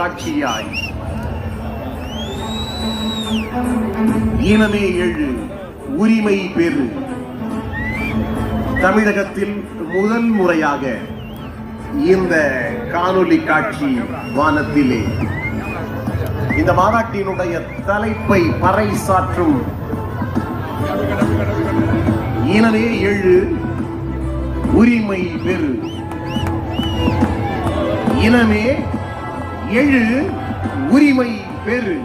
காட்சியாய் இனமே எழு உரிமை பெறு. தமிழகத்தில் முதல் முறையாக இந்த காணொலி காட்சி வானத்திலே. இந்த மாநாட்டினுடைய தலைப்பை பறைசாற்றும் இனமே எழு உரிமை பெறு. இனமே எழு உரிமை பெறு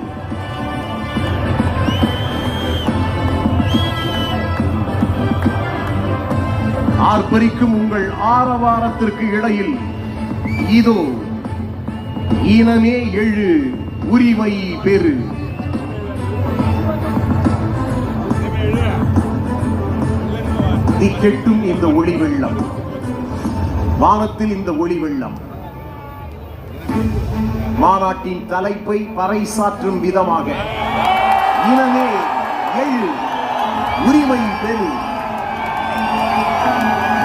ஆர்ப்பரிக்கும் உங்கள் ஆரவாரத்திற்கு இடையில் இதோ இனமே எழு உரிமை பெறு திக்கெட்டும் இந்த ஒளி வெள்ளம். வானத்தில் இந்த ஒளி வெள்ளம். மாநாட்டின் தலைப்பை பறைசாற்றும் விதமாக இனமே எழு உரிமை பெரு.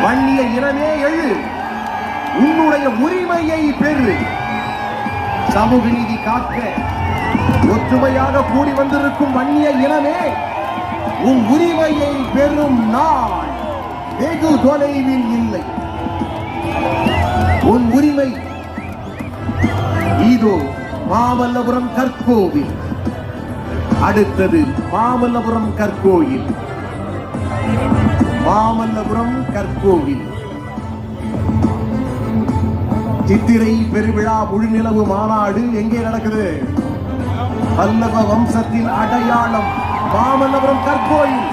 வன்னிய இனமே எழு உன்னுடைய உரிமையை பெறு சமூக நீதி காக்க ஒற்றுமையாக கூடி வந்திருக்கும் வன்னிய இனமே உன் உரிமையை பெறும் நாள் வெகு தொலைவில் இல்லை. உன் உரிமை இதோ மாமல்லபுரம் கற்கோவில். அடுத்தது மாமல்லபுரம் கற்கோயில் மாமல்லபுரம் கற்கோவில். சித்திரை பெருவிழா முழுநிலவு மாநாடு எங்கே நடக்குது? பல்லவ வம்சத்தின் அடையாளம் மாமல்லபுரம் கற்கோயில்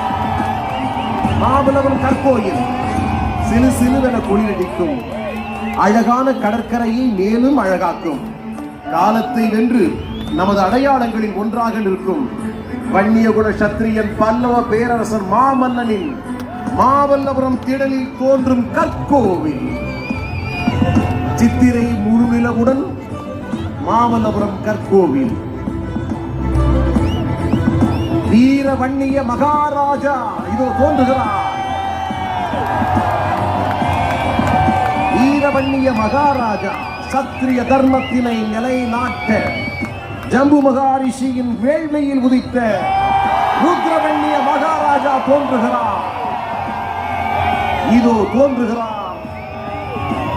மாமல்லபுரம் கற்கோயில் சிறு சிலுவென குளிரடிக்கும் அழகான கடற்கரையை மேலும் அழகாக்கும். காலத்தை வென்று நமது அடையாளங்களில் ஒன்றாக நிற்கும் வன்னியகுல சத்திரியன் பல்லவ பேரரசர் மாமன்னனின் மாமல்லபுரம் திடலில் தோன்றும் கற்கோவில். சித்திரை முழுநிலவுடன் மாமல்லபுரம் கற்கோவில். வீர வன்னிய மகாராஜா இதோ தோன்றுகிறார். வீரவன்னிய மகாராஜா சத்திரிய தர்மத்தினை நிலைநாட்ட ஜம்பு மகாரிஷியின் வேள்மையில் உதித்த ருத்ரவண்ணிய மகாராஜா தோன்றுகிறார். இதோ தோன்றுகிறார்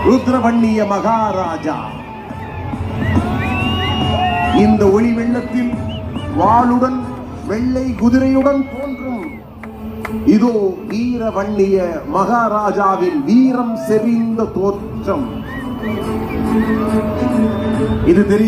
ருத்ரவண்ணிய மகாராஜா. இந்த ஒளி வெள்ளத்தில் வாளுடன் வெள்ளை குதிரையுடன் தோன்றும் இதோ வீரவன்னிய மகாராஜாவின் வீரம் செறிந்த தோற்றம். இது தெரியும்.